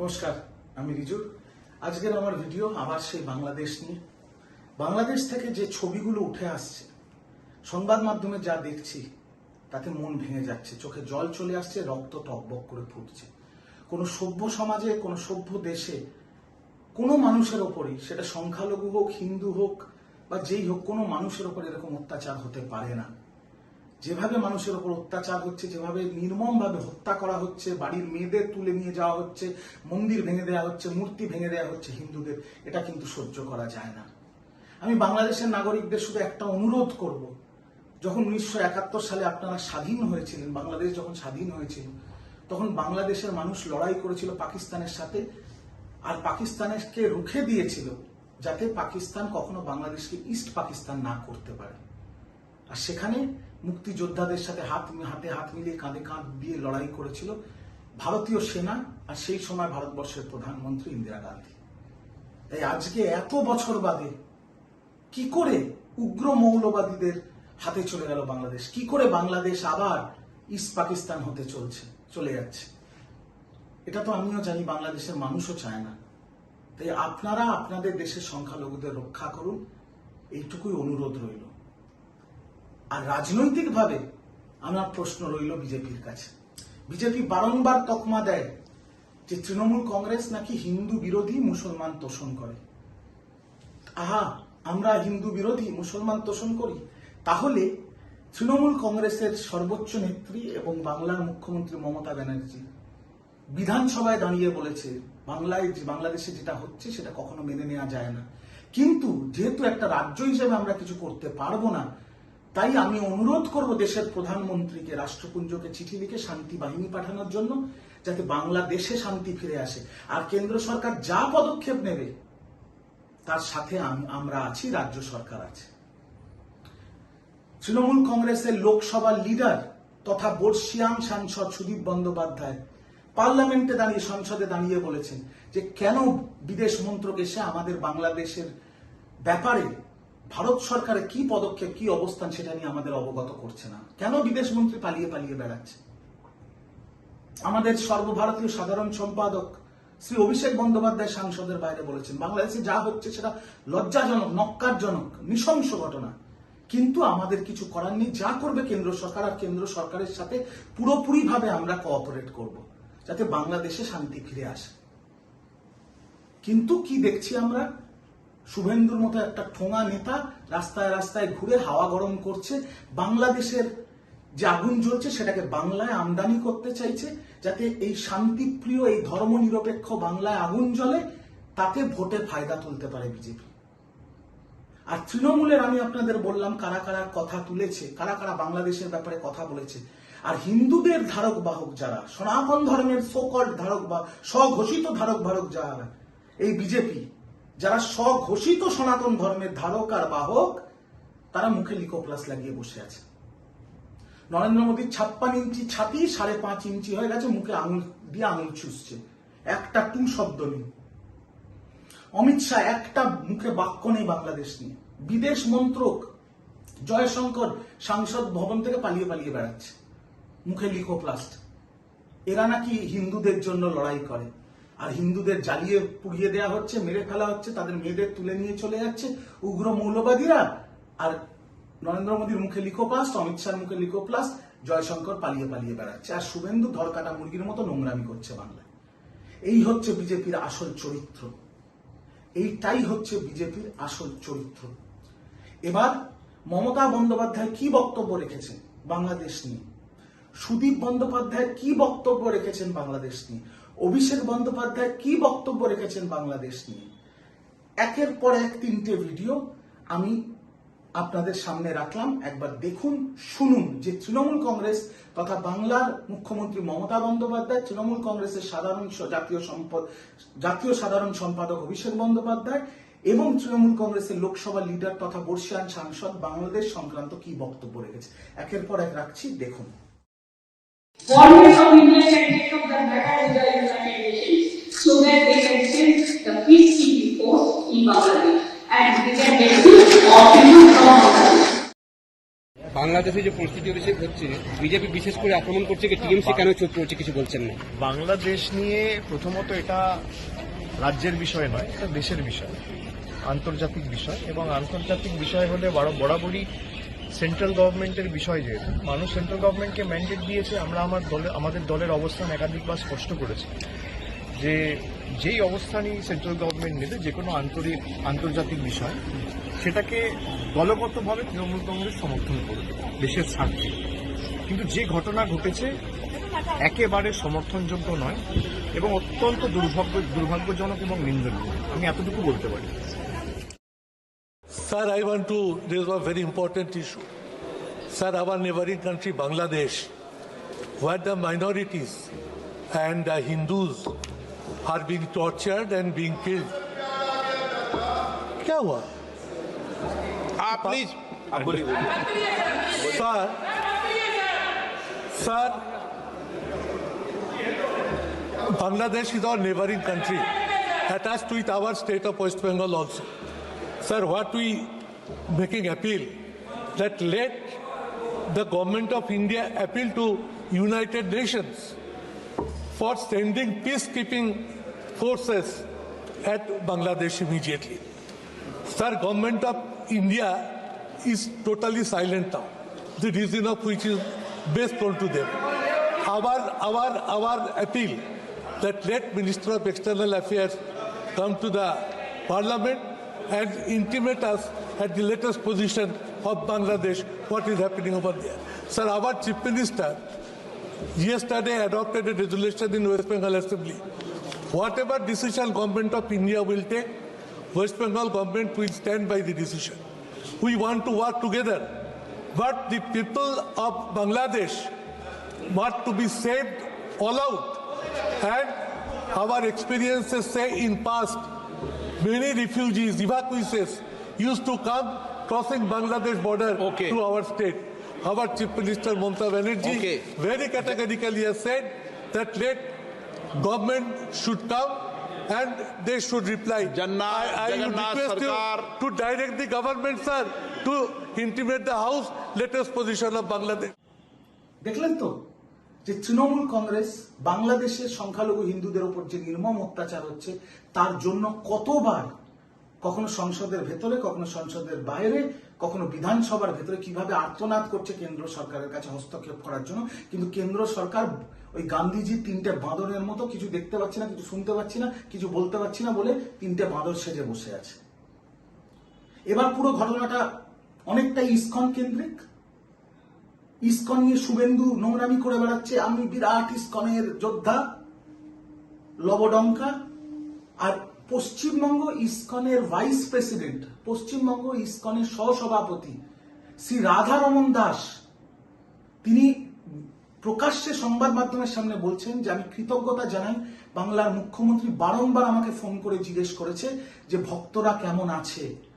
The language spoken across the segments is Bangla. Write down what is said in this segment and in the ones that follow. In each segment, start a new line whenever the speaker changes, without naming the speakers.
নমস্কার, আমি রিজু আজকের আমার ভিডিও আবার সেই বাংলাদেশ নিয়ে। বাংলাদেশ থেকে যে ছবিগুলো উঠে আসছে, সংবাদ মাধ্যমে যা দেখছি, তাতে মন ভেঙে যাচ্ছে, চোখে জল চলে আসছে, রক্ত টকবক করে ফুটছে। কোনো সভ্য সমাজে, কোনো সভ্য দেশে, কোনো মানুষের ওপরই, সেটা সংখ্যালঘু হোক, হিন্দু হোক, বা যেই হোক, কোনো মানুষের ওপর এরকম অত্যাচার হতে পারে না। যেভাবে মানুষের ওপর অত্যাচার হচ্ছে, যেভাবে নির্মমভাবে হত্যা করা হচ্ছে, বাড়ির মেয়েদের তুলে নিয়ে যাওয়া হচ্ছে, মন্দির ভেঙে দেওয়া হচ্ছে, মূর্তি ভেঙে দেওয়া হচ্ছে হিন্দুদের, এটা কিন্তু সহ্য করা যায় না। আমি বাংলাদেশের নাগরিকদের শুধু একটা অনুরোধ করব, যখন উনিশশো একাত্তর সালে আপনারা স্বাধীন হয়েছিলেন, বাংলাদেশ যখন স্বাধীন হয়েছিল, তখন বাংলাদেশের মানুষ লড়াই করেছিল পাকিস্তানের সাথে, আর পাকিস্তানকে রুখে দিয়েছিল যাতে পাকিস্তান কখনো বাংলাদেশকে ইস্ট পাকিস্তান না করতে পারে। আর সেখানে মুক্তিযোদ্ধাদের সাথে হাত হাতে হাত মিলিয়ে কাঁধে কাঁধ দিয়ে লড়াই করেছিল ভারতীয় সেনা আর সেই সময় ভারতবর্ষের প্রধানমন্ত্রী ইন্দিরা গান্ধী। তাই আজকে এত বছর বাদে কি করে উগ্র মৌলবাদীদের হাতে চলে গেল বাংলাদেশ? কি করে বাংলাদেশ আবার ইস্ট পাকিস্তান হতে চলছে, চলে যাচ্ছে? এটা তো আমিও জানি, বাংলাদেশের মানুষও চায় না। তাই আপনারা আপনাদের দেশের সংখ্যালঘুদের রক্ষা করুন, এইটুকুই অনুরোধ রইল। আর রাজনৈতিকভাবে আমার প্রশ্ন রইল বিজেপির কাছে। বিজেপি বারংবার তকমা দেয় যে তৃণমূল কংগ্রেস নাকি হিন্দু বিরোধী মুসলমান তোষণ করে। আহা, আমরা হিন্দু বিরোধী মুসলমান তোষণ করি? তাহলে তৃণমূল কংগ্রেসের সর্বোচ্চ নেত্রী এবং বাংলার মুখ্যমন্ত্রী মমতা ব্যানার্জি বিধানসভায় দাঁড়িয়ে বলেছে, বাংলায় যে, বাংলাদেশে যেটা হচ্ছে সেটা কখনো মেনে নেওয়া যায় না। কিন্তু যেহেতু একটা রাজ্য হিসেবে আমরা কিছু করতে পারব না তাই আমি অনুরোধ করব দেশের প্রধানমন্ত্রীকে, রাষ্ট্রপুঞ্জকে চিঠি লিখে শান্তি বাহিনী পাঠানোর জন্য, যাতে বাংলাদেশে শান্তি ফিরে আসে। আর কেন্দ্র সরকার যা পদক্ষেপ নেবে, তার সাথে আমরা আছি, রাজ্য সরকার আছে। তৃণমূল কংগ্রেসের লোকসভার লিডার তথা বর্ষিয়ান সাংসদ সুদীপ বন্দ্যোপাধ্যায় পার্লামেন্টে দাঁড়িয়ে, সংসদে দাঁড়িয়ে বলেছেন যে কেন বিদেশ মন্ত্রক এসে আমাদের বাংলাদেশের ব্যাপারে ভারত সরকারের কি পদক্ষেপ, কি অবস্থান সেটা নিয়ে আমাদের অবগত করছে না। কেন বিদেশ মন্ত্রী পালিয়ে পালিয়ে বেড়াচ্ছে? আমাদের সর্বভারতীয় সাধারণ সম্পাদক শ্রী অভিষেক বন্দ্যোপাধ্যায় সাংসদের বাইরে বলেছেন, বাংলাদেশে যা হচ্ছে সেটা লজ্জাজনক নক্কারজনক নৃশংস ঘটনা। কিন্তু আমাদের কিছু করার নেই, যা করবে কেন্দ্র সরকার আর কেন্দ্র সরকারের সাথে পুরোপুরিভাবে আমরা কোঅপারেট করব, যাতে বাংলাদেশে শান্তি ফিরে আসে। কিন্তু কি দেখছি আমরা? শুভেন্দুর মতো একটা ঠোঙা নেতা রাস্তায় রাস্তায় ঘুরে হাওয়া গরম করছে, বাংলাদেশের যে আগুন জ্বলছে, সেটাকে বাংলায় আমদানি করতে চাইছে, যাতে এই শান্তিপ্রিয়, এই ধর্মনিরপেক্ষ বাংলায় আগুন জ্বলে, তাতে ভোটে ফায়দা তুলতে পারে বিজেপি। আর তৃণমূলের, আমি আপনাদের বললাম, কারা কারা কথা তুলেছে, কারা কারা বাংলাদেশের ব্যাপারে কথা বলেছে, আর হিন্দুদের ধারক বাহক যারা, সনাতন ধর্মের সকল ধারক বা স্বঘোষিত ধারক বাহক যারা, এই বিজেপি যারা স্বঘোষিত সনাতন ধর্মের ধারক আর বাহক, তারা মুখে লিকোপ্লাস লাগিয়ে বসে আছে। নরেন্দ্র মোদীর ছাপ্পান্ন ইঞ্চি ছাতি, সাড়ে পাঁচ ইঞ্চি হয়ে গেছে, মুখে আঙুল দিয়ে আঙুল চুষছে। একটা টু শব্দ নেই। অমিত শাহ একটা মুখে বাক্য নেই বাংলাদেশ নিয়ে। বিদেশ মন্ত্রক জয়শঙ্কর সাংসদ ভবন থেকে পালিয়ে পালিয়ে বেড়াচ্ছে। মুখে লিকোপ্লাস্ট এরা নাকি হিন্দুদের জন্য লড়াই করে। আর হিন্দুদের জ্বালিয়ে পুড়িয়ে দেওয়া হচ্ছে, মেরে ফেলা হচ্ছে, তাদের মেয়েদের তুলে নিয়ে চলে যাচ্ছে। উগ্র মৌলবাদীরা, আর নরেন্দ্র মোদীর মুখে লিকোপ্লাস্ট অমিত শাহর মুখে লিকোপ্লাস্ট জয়শঙ্কর পালিয়ে পালিয়ে বেড়াচ্ছে। আর শুভেন্দু ধরকাটা মুরগির মতো নোংরামি করছে বাংলায়। এই হচ্ছে বিজেপির আসল চরিত্র। এইটাই হচ্ছে বিজেপির আসল চরিত্র। এবার মমতা বন্দ্যোপাধ্যায় কি বক্তব্য রেখেছেন বাংলাদেশ নিয়ে? সুদীপ বন্দ্যোপাধ্যায় কি বক্তব্য রেখেছেন বাংলাদেশ নিয়ে? অভিষেক বন্দ্যোপাধ্যায় কি বক্তব্য রেখেছেন বাংলাদেশ নিয়ে? একের পর এক তিনটে ভিডিও আমি আপনাদের সামনে রাখলাম। একবার দেখুন, শুনুন যে তৃণমূল কংগ্রেস তথা বাংলার মুখ্যমন্ত্রী মমতা বন্দ্যোপাধ্যায়, তৃণমূল কংগ্রেসের সাধারণ জাতীয় সম্পদ জাতীয় সাধারণ সম্পাদক অভিষেক বন্দ্যোপাধ্যায় এবং তৃণমূল কংগ্রেসের লোকসভা লিডার তথা বর্ষিয়ান সাংসদ বাংলাদেশ সংক্রান্ত কি বক্তব্য রেখেছে। একের পর এক রাখছি, দেখুন।
Always of India can take up the matter with the United Nations so that they can send the peacekeeping force in Bangladesh and they can get rid of people from Bangladesh.
বাংলাদেশে যে পরিস্থিতি হচ্ছে হচ্ছে বিজেপি বিশেষ করে আক্রমণ করছে টিএমসি কেন চোখ করছে কিছু বলছেন না
বাংলাদেশ নিয়ে প্রথমত এটা রাজ্যের বিষয় নয় এটা দেশের বিষয় আন্তর্জাতিক বিষয় এবং আন্তর্জাতিক বিষয় হলে বড় বরাবরই সেন্ট্রাল গভর্নমেন্টের বিষয় যেহেতু মানুষ সেন্ট্রাল গভর্নমেন্টকে ম্যান্ডেট দিয়েছে, আমরা আমার দলে আমাদের দলের অবস্থান একাধিকবার স্পষ্ট করেছি। যে, যেই অবস্থানই সেন্ট্রাল গভর্নমেন্ট নেবে, যে কোনো আন্তরিক আন্তর্জাতিক বিষয়, সেটাকে দলগতভাবে তৃণমূল কংগ্রেস সমর্থন করবে, দেশের স্বার্থে। কিন্তু যে ঘটনা ঘটেছে, একেবারে সমর্থনযোগ্য নয় এবং অত্যন্ত দুর্ভাগ্য দুর্ভাগ্যজনক এবং নিন্দনীয়। আমি এতটুকু বলতে পারি।
Sir, I want to raise a very important issue. Sir, our neighboring country, Bangladesh, where the minorities and the Hindus are being tortured and being killed. क्या हुआ
आप प्लीज आप बोलिए
Sir, sir, Bangladesh is our neighboring country, attached with our state of West Bengal also. Sir, what we making appeal that let the government of India appeal to United Nations for sending peacekeeping forces at Bangladesh immediately. Sir, government of India is totally silent now. The reason of which is best known to them. Our, our, our appeal that let Minister of External Affairs come to the Parliament and intimate us at the latest position of Bangladesh what is happening over there. Sir, our Chief Minister yesterday adopted a resolution in West Bengal Assembly. Whatever decision government of India will take, West Bengal government will stand by the decision. We want to work together. But the people of Bangladesh want to be saved all out. And our experiences say in past, many refugees, evacuees used to come crossing Bangladesh border
Okay.
to our state. Our Chief Minister Mamata Banerjee
Okay.
very categorically has said that let government should come and they should reply.
Janna-
I, I would
Jagannath
request
Sarkar-
you to direct the government, sir, to intimate the House latest position of Bangladesh.
দেখলেন তো যে তৃণমূল কংগ্রেস বাংলাদেশের সংখ্যালঘু হিন্দুদের উপর যে নির্মম অত্যাচার হচ্ছে, তার জন্য কতবার, কখনো সংসদের ভেতরে, কখনো সংসদের বাইরে, কখনো বিধানসভার ভেতরে, কীভাবে আর্তনাদ করছে কেন্দ্র সরকারের কাছে হস্তক্ষেপ করার জন্য? কিন্তু কেন্দ্র সরকার ওই গান্ধীজির তিনটে বাঁদরের মতো কিছু দেখতে পাচ্ছি না, কিছু শুনতে পাচ্ছি না, কিছু বলতে পারছি না বলে তিনটে বাঁদর সেজে বসে আছে। এবার পুরো ঘটনাটা অনেকটাই ইস্কন কেন্দ্রিক। ইস্কন নিয়ে শুভেন্দু নোংরামি করে বেড়াচ্ছে আমি বিরাট ইস্কনের যোদ্ধা, লবডঙ্কা, আর পশ্চিমবঙ্গ ইস্কনের ভাইস প্রেসিডেন্ট, পশ্চিমবঙ্গ ইস্কনের সহসভাপতি শ্রী রাধারমন দাস। তিনি প্রকাশ্যে সংবাদ মাধ্যমের সামনে বলছেন যে, আমি কৃতজ্ঞতা জানাই বাংলার মুখ্যমন্ত্রী বারংবার আমাকে ফোন করে জিজ্ঞেস করেছে যে, ভক্তরা কেমন আছে?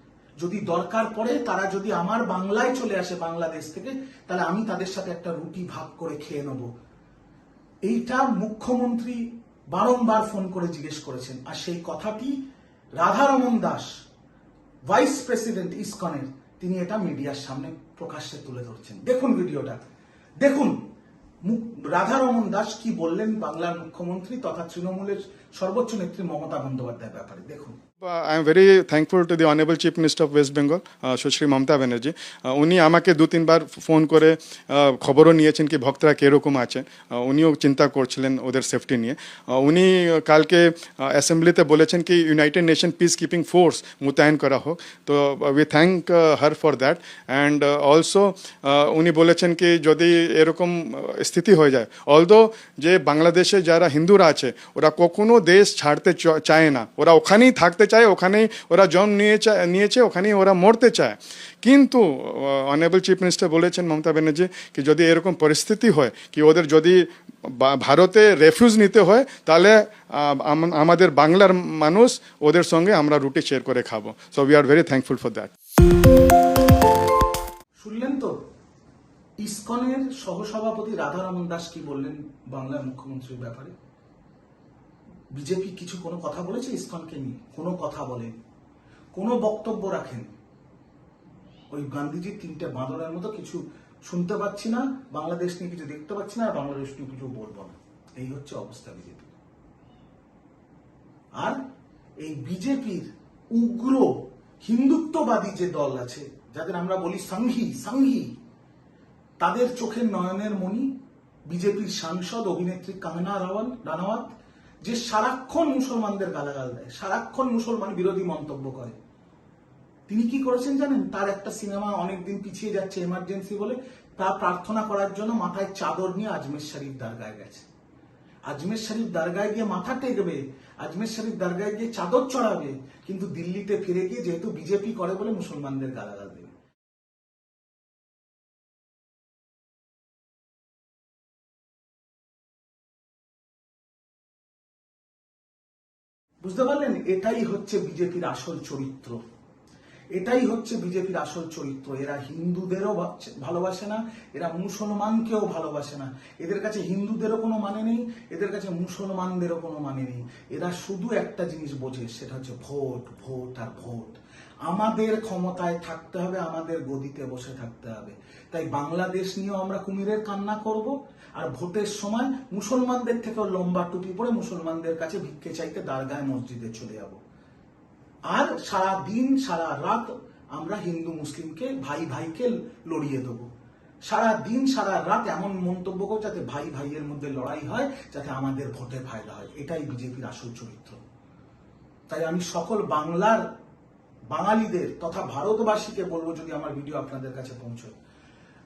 যদি দরকার পড়ে, তারা যদি আমার বাংলায় চলে আসে বাংলাদেশ থেকে, তাহলে আমি তাদের সাথে একটা রুটি ভাগ করে খেয়ে নেব। এইটা মুখ্যমন্ত্রী বারংবার ফোন করে জিজ্ঞেস করেছেন। আর সেই কথাটি রাধারমন দাস, ভাইস প্রেসিডেন্ট ইসকনের, তিনি এটা মিডিয়ার সামনে প্রকাশ্যে তুলে ধরছেন। দেখুন ভিডিওটা। দেখুন রাধারমন দাস কি বললেন বাংলার মুখ্যমন্ত্রী তথা তৃণমূলের সর্বোচ্চ নেত্রী মমতা বন্দ্যোপাধ্যায়ের ব্যাপারে, দেখুন।
I am very thankful to the honourable chief minister of West Bengal Sushri Mamata Banerjee উনি আমাকে দু তিনবার ফোন করে খবরও নিয়েছেন কি ভক্তরা কীরকম আছেন। উনিও চিন্তা করছিলেন ওদের সেফটি নিয়ে। উনি কালকে অ্যাসেম্বলিতে বলেছেন কি United Nation peace keeping force মোতায়েন করা হোক। তো we thank her for that and also উনি বলেছেন কি, যদি এরকম স্থিতি হয়ে যায়। অলদো যে বাংলাদেশে যারা হিন্দুরা আছে, ওরা কখনো দেশ ছাড়তে চায় না। ওরা ওখানেই থাকতে চায়, ওখানেই ওরা জন্ম নিয়ে নিয়েছে, ওখানেই ওরা মরতে চায়। কিন্তু অনেবল চিফ মিনিস্টার বলেছেন মমতা ব্যানার্জি কি যদি এরকম পরিস্থিতি হয়, কি ওদের যদি ভারতে রেফিউজ নিতে হয়, তাহলে আমাদের বাংলার মানুষ ওদের সঙ্গে আমরা রুটি শেয়ার করে খাব। So we are very thankful for that
শুনলেন তো? ইসকনের সহসভাপতি রাধারমন দাস কি বললেন বাংলার মুখ্যমন্ত্রীর ব্যাপারে? বিজেপি কিছু কোনো কথা বলেছে? ইসকনকে নিয়ে কোনো কথা বলেন কোনো বক্তব্য রাখেন? ওই গান্ধীজির তিনটে বাঁদরের মতো কিছু শুনতে পাচ্ছি না, বাংলাদেশ নিয়ে কিছু দেখতে পাচ্ছি না বাংলাদেশ নিয়ে কিছু বলব না। এই হচ্ছে অবস্থা বিজেপি। আর এই বিজেপির উগ্র হিন্দুত্ববাদী যে দল আছে, যাদের আমরা বলি সংঘী সংঘী, তাদের চোখের নয়নের মণি বিজেপির সাংসদ অভিনেত্রী কাঙ্গনা রাওয়ান রানাওয়াত। যে সারাক্ষণ মুসলমানদের গালাগাল দেয়, সারাক্ষণ মুসলমান বিরোধী মন্তব্য করে। তিনি কি করেছেন জানেন? তার একটা সিনেমা অনেকদিন পিছিয়ে যাচ্ছে এমার্জেন্সি বলে। তা প্রার্থনা করার জন্য মাথায় চাদর নিয়ে আজমের শরীফ দারগায় গেছে। আজমের শরীফ দারগায় গিয়ে মাথা টেকবে, আজমের শরীফ দারগায় গিয়ে চাদর চড়াবে, কিন্তু দিল্লিতে ফিরে গিয়ে যেহেতু বিজেপি করে বলে মুসলমানদের গালাগাল দেবে বুঝতে পারলেন? এটাই হচ্ছে বিজেপির আসল চরিত্র। এটাই হচ্ছে বিজেপির আসল চরিত্র। এরা হিন্দুদেরও ভালোবাসে না, এরা মুসলমানকেও ভালোবাসে না। এদের কাছে হিন্দুদেরও কোনো মানে নেই, এদের কাছে মুসলমানদেরও কোনো মানে নেই। এরা শুধু একটা জিনিস বোঝে, সেটা হচ্ছে ভোট ভোট আর ভোট। আমাদের ক্ষমতায় থাকতে হবে, আমাদের গদিতে বসে থাকতে হবে। তাই বাংলাদেশ নিয়েও আমরা কুমিরের কান্না করব, আর ভোটের সময় মুসলমানদের থেকেও লম্বা টুপি পরে মুসলমানদের কাছে ভিক্ষে চাইতে দারগায় মসজিদে চলে যাব। আর সারা দিন সারা রাত আমরা হিন্দু, মুসলিমকে, ভাই ভাইকে লড়িয়ে দেবো। সারা দিন সারা রাত এমন মন্তব্য করো যাতে ভাই ভাইয়ের মধ্যে লড়াই হয়, যাতে আমাদের ভোটে ফায়দা হয়। এটাই বিজেপির আসল চরিত্র। তাই আমি সকল বাংলার বাঙালিদের তথা ভারতবাসীকে বলব যদি আমার ভিডিও আপনাদের কাছে পৌঁছয়।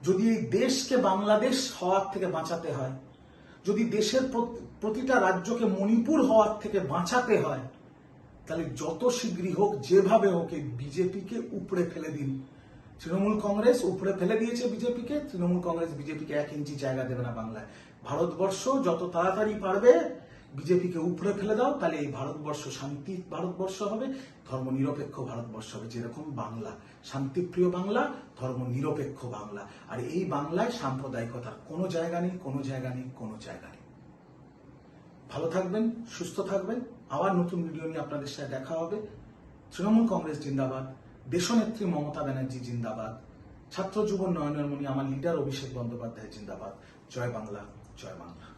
যদি এই দেশকে বাংলাদেশ হওয়ার থেকে বাঁচাতে হয়, যদি দেশের প্রতিটা রাজ্যকে মণিপুর হওয়ার থেকে বাঁচাতে হয়, তাহলে যত শীঘ্রই হোক, যেভাবে হোক এই বিজেপিকে উপড়ে ফেলে দিন। তৃণমূল কংগ্রেস উপড়ে ফেলে দিয়েছে বিজেপিকে, তৃণমূল কংগ্রেস বিজেপিকে এক ইঞ্চি জায়গা দেবে না বাংলায়। ভারতবর্ষ যত তাড়াতাড়ি পারবে বিজেপিকে উপড়ে ফেলে দাও, তাহলে এই ভারতবর্ষ শান্তি ভারতবর্ষ হবে ধর্ম নিরপেক্ষ ভারতবর্ষ হবে, যেরকম বাংলা। শান্তিপ্রিয় বাংলা ধর্ম নিরপেক্ষ বাংলা। আর এই বাংলায় সাম্প্রদায়িকতার কোনো জায়গা নেই, কোনো জায়গা নেই, কোনো জায়গা নেই। ভালো থাকবেন, সুস্থ থাকবেন। আবার নতুন ভিডিও নিয়ে আপনাদের সাথে দেখা হবে। তৃণমূল কংগ্রেস জিন্দাবাদ, দেশনেত্রী মমতা ব্যানার্জি জিন্দাবাদ, ছাত্র যুব নয়নের মণি আমার লিডার অভিষেক বন্দ্যোপাধ্যায় জিন্দাবাদ। জয় বাংলা জয় বাংলা।